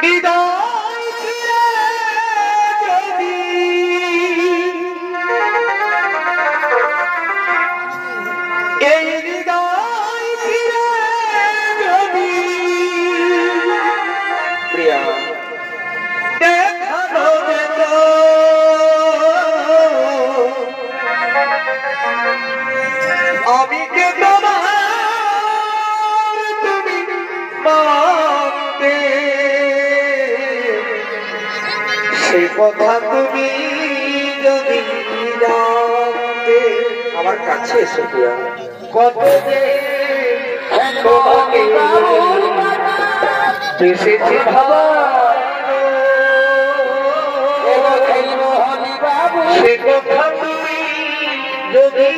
vida. পাবে সেই কথা তুমি যদি জানতে, আমার কাছে এসে কত যে এসেছি কথা তুমি যদি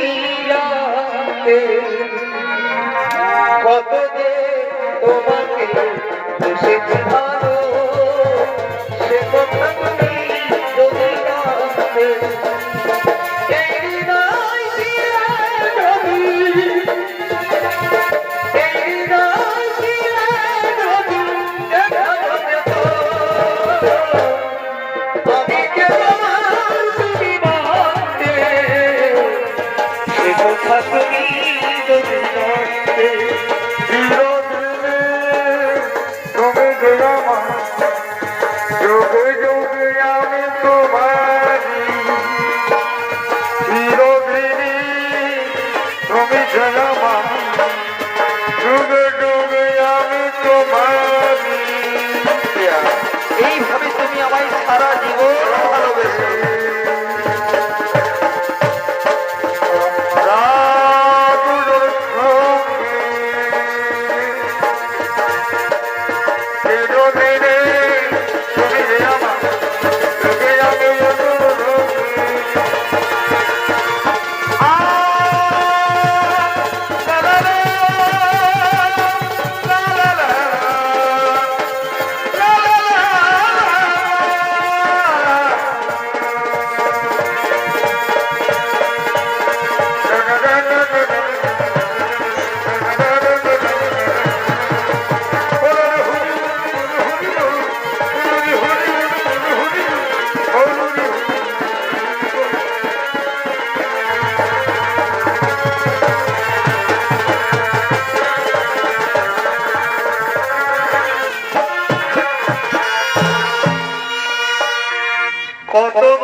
কত যে তোমার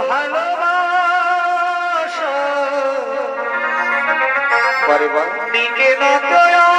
ভালোবাসা। দিকে না